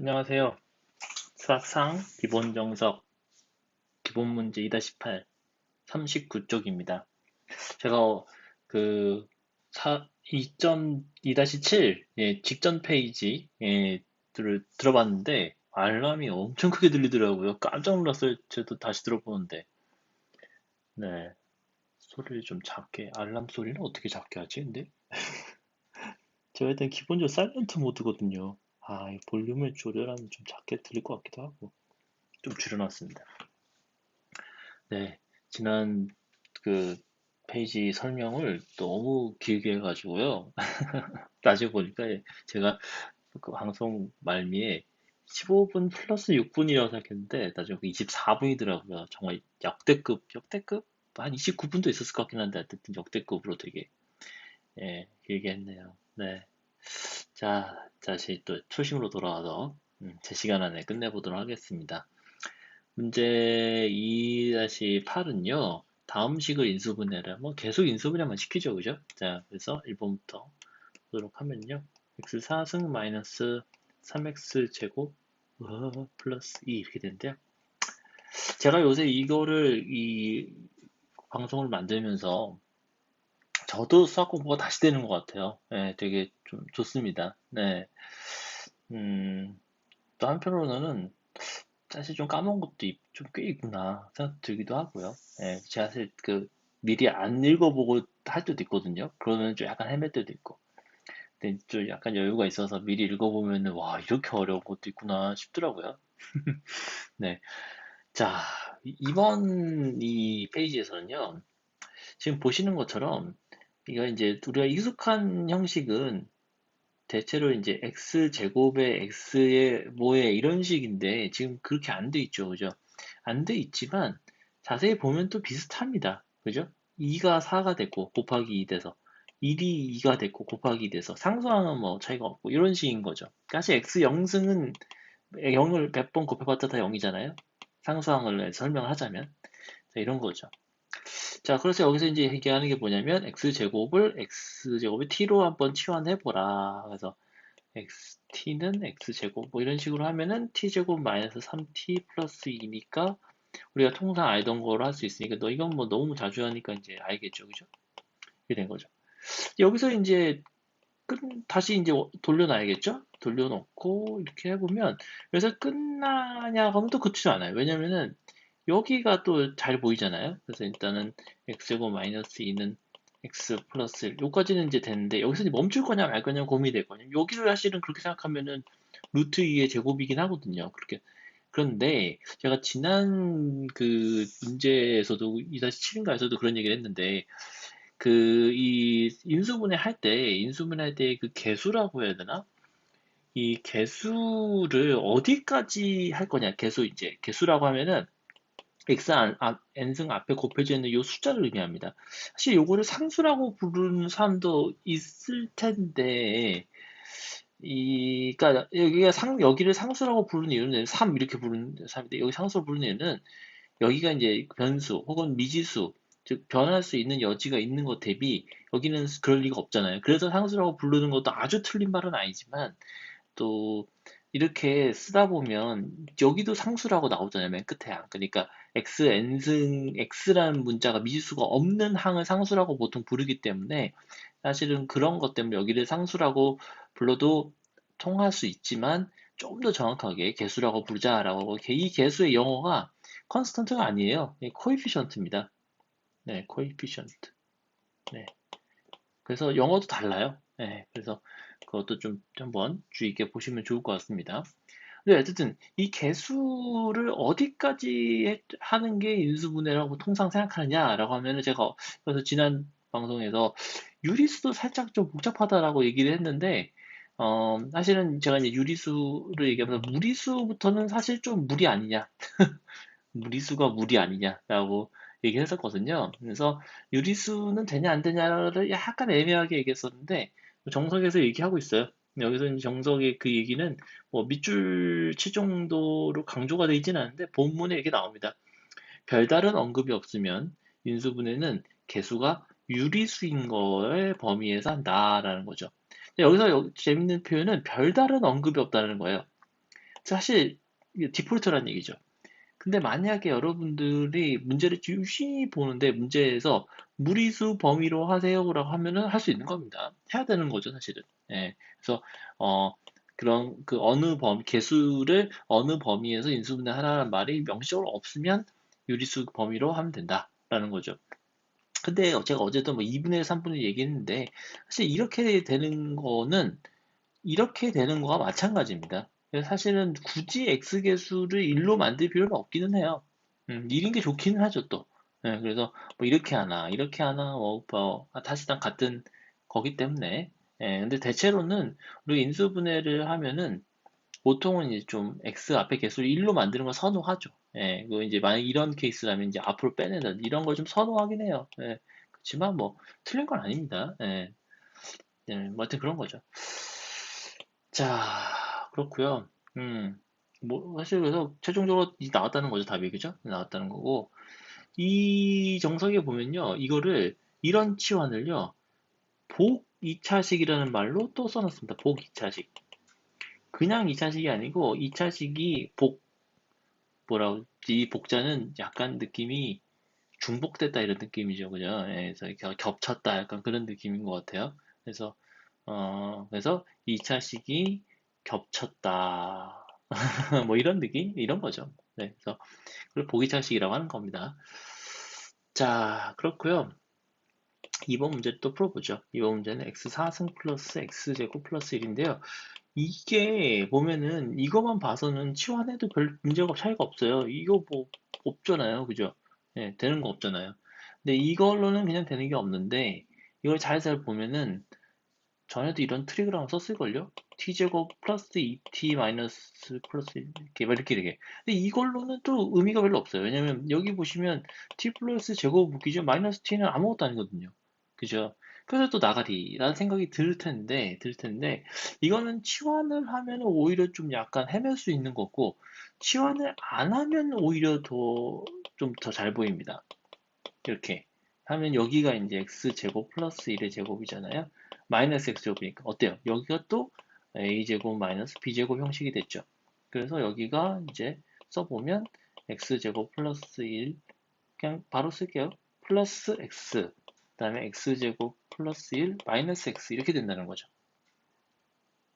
안녕하세요. 수학상 기본 정석 기본 문제 2-8 39쪽입니다. 제가 그 2.2-7 예, 직전 페이지 예, 를 들어봤는데 알람이 엄청 크게 들리더라고요. 깜짝 놀랐어요. 저도 다시 들어보는데. 네. 소리를 좀 작게 알람 소리는 어떻게 작게 하지? 근데 제가 일단 기본적으로 사이런트 모드거든요. 아, 이 볼륨을 조절하면 좀 작게 들릴 것 같기도 하고 좀 줄여놨습니다. 네, 지난 그 페이지 설명을 너무 길게 해가지고요. 나중에 보니까 제가 그 방송 말미에 15분 플러스 6분이라고 생각했는데 나중에 24분이더라고요. 정말 역대급, 역대급? 한 29분도 있었을 것 같긴 한데 어쨌든 역대급으로 되게 예, 길게 했네요. 네. 자, 다시 또 초심으로 돌아와서 음, 제 시간 안에 끝내보도록 하겠습니다. 문제 2-8은요. 다음 식을 인수분해를 뭐 계속 인수분해만 시키죠. 그죠? 자, 그래서 1번부터 보도록 하면요. x 4승 마이너스 3x 제곱 플러스 2 이렇게 되는데요. 제가 요새 이거를 이 방송을 만들면서 저도 수학 공부가 다시 되는 것 같아요. 네, 되게 좀 좋습니다. 네. 음, 또 한편으로는 사실 좀 까먹은 것도 좀 꽤 있구나 생각 들기도 하고요. 네, 제가 사실 그 미리 안 읽어보고 할 때도 있거든요. 그러면 좀 약간 헤맬 때도 있고. 근데 좀 약간 여유가 있어서 미리 읽어보면은 와 이렇게 어려운 것도 있구나 싶더라고요. 네. 자, 이번 이 페이지에서는요. 지금 보시는 것처럼 이거 이제 우리가 익숙한 형식은 대체로 이제 x 제곱의 x의 뭐에 이런 식인데 지금 그렇게 안 돼 있죠, 그죠? 안 돼 있지만 자세히 보면 또 비슷합니다, 그죠? 2가 4가 됐고 곱하기 2 돼서 1이 2가 됐고 곱하기 2 돼서 상수항은 뭐 차이가 없고 이런 식인 거죠. 사실 x 0승은 0을 100번 곱해봤자 다 0이잖아요. 상수항을 설명을 하자면 자, 이런 거죠. 자, 그래서 여기서 이제 얘기하는 게 뭐냐면 x제곱을 x제곱의 t로 한번 치환해 보라. 그래서 x, t는 x제곱 뭐 이런 식으로 하면은 t제곱 마이너스 3t 플러스 2니까 우리가 통상 알던 거로 할 수 있으니까 너 이건 뭐 너무 자주 하니까 이제 알겠죠. 그죠? 이렇게 된 거죠. 여기서 이제 끝, 다시 이제 돌려놔야겠죠? 돌려놓고 이렇게 해 보면 그래서 끝나냐 하면 또 그렇지 않아요. 왜냐면은 여기가 또 잘 보이잖아요. 그래서 일단은 x제곱 마이너스 2는 x 플러스 1 여기까지는 이제 되는데 여기서 이제 멈출 거냐 말 거냐 고민이 되거든요. 여기를 사실은 그렇게 생각하면은 루트 2의 제곱이긴 하거든요. 그렇게 그런데 제가 지난 그 문제에서도 2-7인가에서도 그런 얘기를 했는데 그 이 인수분해 할 때 인수분해 할 때 그 개수라고 해야 되나? 이 개수를 어디까지 할 거냐? 개수 이제 개수라고 하면은 x 아, n승 앞에 곱해져 있는 이 숫자를 의미합니다. 사실 이거를 상수라고 부르는 사람도 있을 텐데, 이, 그니까 여기가 상, 여기를 상수라고 부르는 이유는 3 이렇게 부르는 사람인데, 여기 상수로 부르는 이유는 여기가 이제 변수 혹은 미지수, 즉 변할 수 있는 여지가 있는 것 대비 여기는 그럴 리가 없잖아요. 그래서 상수라고 부르는 것도 아주 틀린 말은 아니지만 또 이렇게 쓰다 보면 여기도 상수라고 나오잖아요. 맨 끝에 항. 그러니까 x, n승, x라는 문자가 미지수가 없는 항을 상수라고 보통 부르기 때문에 사실은 그런 것 때문에 여기를 상수라고 불러도 통할 수 있지만 좀 더 정확하게 개수라고 부르자라고 이 개수의 영어가 컨스턴트가 아니에요. 코이피션트입니다. 네, 코이피션트. 네. 그래서 영어도 달라요. 네, 그래서 그것도 좀 한번 주의 있게 보시면 좋을 것 같습니다. 네, 어쨌든 이 개수를 어디까지 하는 게 인수분해라고 통상 생각하느냐라고 하면은 제가 그래서 지난 방송에서 유리수도 살짝 좀 복잡하다라고 얘기를 했는데 어, 사실은 제가 이제 유리수를 얘기하면서 무리수부터는 사실 좀 무리 아니냐. 무리수가 무리 아니냐라고 얘기를 했었거든요. 그래서 유리수는 되냐 안 되냐를 약간 애매하게 얘기했었는데 정석에서 얘기하고 있어요. 여기서 정석의 그 얘기는 뭐 밑줄 치 정도로 강조가 되어 있지는 않은데 본문에 이렇게 나옵니다. 별다른 언급이 없으면 인수분해는 개수가 유리수인 거의 범위에서 한다라는 거죠. 여기서 재밌는 표현은 별다른 언급이 없다는 거예요. 사실 디폴트라는 얘기죠. 근데 만약에 여러분들이 문제를 유심히 보는데 문제에서 무리수 범위로 하세요라고 하면은 할 수 있는 겁니다. 해야 되는 거죠, 사실은. 예. 그래서 어 그런 그 어느 범 개수를 어느 범위에서 인수분해하라는 말이 명시적으로 없으면 유리수 범위로 하면 된다라는 거죠. 근데 제가 어제도 뭐 2분의 1, 3분의 1 얘기했는데 사실 이렇게 되는 거는 이렇게 되는 거와 마찬가지입니다. 사실은 굳이 x개수를 1로 만들 필요는 없기는 해요. 음, 1인 게 좋기는 하죠, 또. 네, 그래서 뭐 이렇게 하나, 이렇게 하나, 뭐, 뭐 다시다 같은 거기 때문에. 예, 근데 대체로는 우리 인수분해를 하면은 보통은 이제 좀 x 앞에 개수를 1로 만드는 걸 선호하죠. 예, 그 이제 만약 이런 케이스라면 이제 앞으로 빼낸다 이런 걸 좀 선호하긴 해요. 예, 그렇지만 뭐 틀린 건 아닙니다. 예, 예, 뭐 하여튼 그런 거죠. 자, 그렇고요. 음, 뭐 사실 그래서 최종적으로 나왔다는 거죠 답이 그죠? 나왔다는 거고 이 정석에 보면요 이거를 이런 치환을요 복 2차식이라는 말로 또 써놨습니다. 복 2차식. 그냥 2차식이 아니고 2차식이 복 뭐라고 이 복자는 약간 느낌이 중복됐다 이런 느낌이죠, 그죠? 예, 그래서 겹쳤다 약간 그런 느낌인 것 같아요. 그래서 어 그래서 2차식이 겹쳤다. 뭐 이런 느낌? 이런 거죠. 네, 그래서 그걸 보기차식이라고 하는 겁니다. 자, 그렇고요. 이번 문제를 또 풀어보죠. 이번 문제는 x4승 플러스 x제곱 플러스 1인데요. 이게 보면은 이것만 봐서는 치환해도 별 문제가 차이가 없어요. 이거 뭐 없잖아요. 그죠? 네, 되는 거 없잖아요. 근데 이걸로는 그냥 되는 게 없는데 이걸 잘잘 보면은 전에도 이런 하나 썼을걸요? t제곱 플러스 2t 마이너스 플러스 이렇게 이렇게 이렇게. 근데 이걸로는 또 의미가 별로 없어요. 왜냐면 여기 보시면 t 플러스 제곱 무기죠. 마이너스 t는 아무것도 아니거든요. 그죠? 그래서 또 나가리라는 생각이 들 텐데 들 텐데 이거는 치환을 하면 오히려 좀 약간 헤맬 수 있는 거고 치환을 안 하면 오히려 더 좀 더 잘 보입니다. 이렇게. 하면 여기가 이제 x제곱 플러스 1의 제곱이잖아요 마이너스 x제곱이니까 어때요? 여기가 또 a제곱 마이너스 b제곱 형식이 됐죠. 그래서 여기가 이제 써보면 x제곱 플러스 1 그냥 바로 쓸게요. 플러스 x 그 다음에 x제곱 플러스 1 마이너스 x 이렇게 된다는 거죠.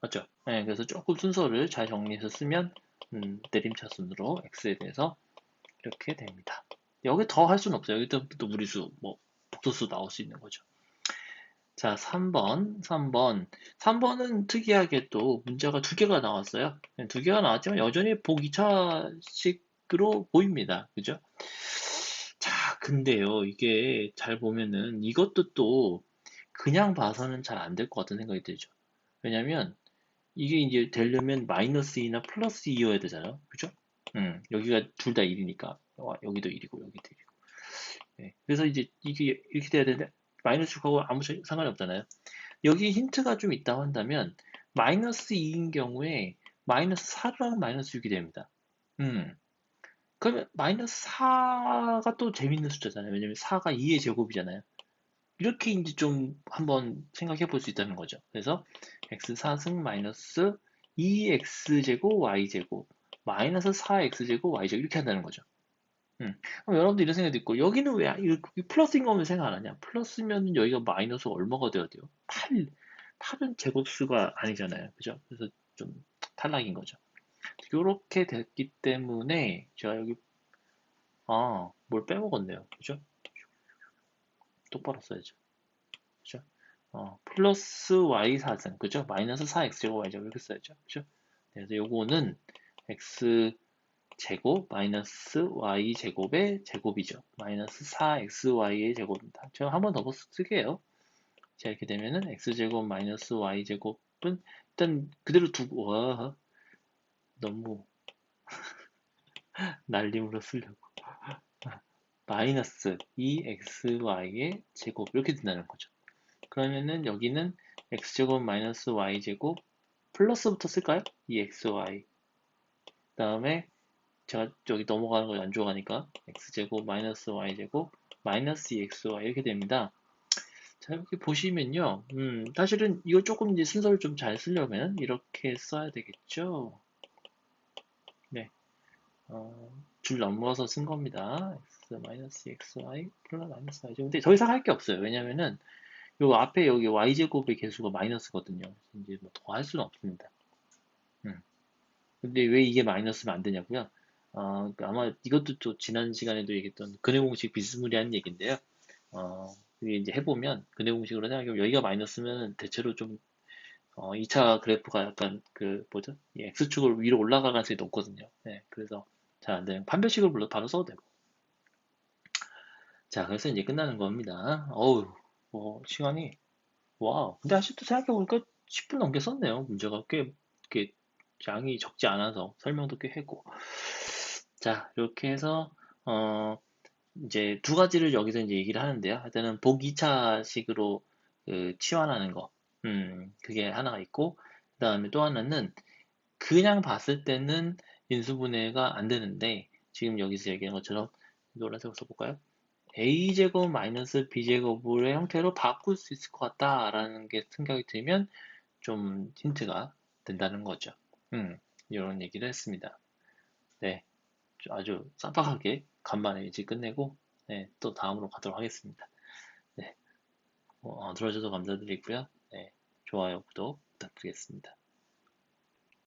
맞죠? 네, 그래서 조금 순서를 잘 정리해서 쓰면 음, 내림차순으로 x에 대해서 이렇게 됩니다. 여기 더 할 수는 없어요. 여기 또, 또 무리수, 뭐 복소수 나올 수 있는 거죠. 자, 3번, 3번. 3번은 특이하게 또 문제가 두 개가 나왔어요. 네, 두 개가 나왔지만 여전히 복 2차식으로 보입니다. 그죠? 자, 근데요, 이게 잘 보면은 이것도 또 그냥 봐서는 잘 안 될 것 같은 생각이 들죠. 왜냐면 이게 이제 되려면 마이너스 2나 플러스 2여야 되잖아요. 그죠? 음, 여기가 둘 다 1이니까. 여기도 1이고, 여기도 1이고. 네, 그래서 이제 이게 이렇게 돼야 되는데 마이너스 6하고 아무 상관이 없잖아요. 여기 힌트가 좀 있다고 한다면 마이너스 2인 경우에 마이너스 4랑 마이너스 6이 됩니다. 음. 그러면 마이너스 4가 또 재밌는 숫자잖아요. 왜냐면 4가 2의 제곱이잖아요. 이렇게 이제 좀 한번 생각해 볼 수 있다는 거죠. 그래서 x4승 마이너스 2x제곱 y제곱 마이너스 4x제곱 y제곱 이렇게 한다는 거죠. 음. 그럼 여러분들 이런 생각도 있고 여기는 왜 플러스인 거면 생각 안 하냐? 플러스면 여기가 마이너스 얼마가 돼야 돼요? 8. 8은 제곱수가 아니잖아요. 그죠? 그래서 좀 탈락인 거죠. 이렇게 됐기 때문에 제가 여기 아, 뭘 빼먹었네요. 그죠? 똑바로 써야죠. 그죠? 어, 플러스 y 4승 그죠? 마이너스 4x 제곱 y 제곱 이렇게 써야죠. 그죠? 그래서 요거는 x 제곱 마이너스 y 제곱의 제곱이죠. 마이너스 4xy의 제곱입니다. 제가 한 번더 쓸게요. 자 이렇게 되면은 x제곱 마이너스 y제곱은 일단 그대로 두고 와 너무 날림으로 쓰려고 마이너스 2xy의 제곱 이렇게 된다는 거죠. 그러면은 여기는 x제곱 마이너스 y제곱 플러스부터 쓸까요? 2xy 그 다음에 제가 여기 넘어가는 걸 안 좋아하니까 x제곱 마이너스 y제곱 마이너스 2xy 이렇게 됩니다. 자 이렇게 보시면요 음, 사실은 이거 조금 이제 순서를 좀 잘 쓰려면 이렇게 써야 되겠죠 어, 줄 넘어서 쓴 겁니다. x 마이너스 xy 플러스 마이너스 y 근데 더 이상 할 게 없어요. 왜냐면은 요 앞에 여기 y제곱의 개수가 마이너스거든요. 이제 뭐 더 할 수는 없습니다. 음. 근데 왜 이게 마이너스면 안 되냐고요? 어, 그 아마 이것도 또 지난 시간에도 얘기했던 근해 공식 비스무리한 얘기인데요. 어, 이게 이제 해보면 근해 공식으로 생각하면 여기가 마이너스면 대체로 좀 어, 2차 그래프가 약간 그 뭐죠? 이 x축을 위로 올라갈 가능성이 높거든요. 네, 그래서 잘 안 되는 판별식으로 바로 써도 되고. 자, 그래서 이제 끝나는 겁니다. 어우, 뭐 시간이 와우. 근데 아직도 생각해보니까 10분 넘게 썼네요. 문제가 꽤, 꽤 양이 적지 않아서 설명도 꽤 했고. 자, 이렇게 해서 어 이제 두 가지를 여기서 이제 얘기를 하는데요. 하여튼 복 2차식으로 그 치환하는 거. 음, 그게 하나가 있고, 그 다음에 또 하나는 그냥 봤을 때는 인수분해가 안 되는데, 지금 여기서 얘기한 것처럼 노란색으로 써볼까요? a제곱 마이너스 b제곱의 형태로 바꿀 수 있을 것 같다라는 게 생각이 들면 좀 힌트가 된다는 거죠. 음, 이런 얘기를 했습니다. 네, 아주 쌈박하게 간만에 이제 끝내고 네, 또 다음으로 가도록 하겠습니다. 네, 어, 들어주셔서 감사드리고요. 네, 좋아요, 구독 부탁드리겠습니다.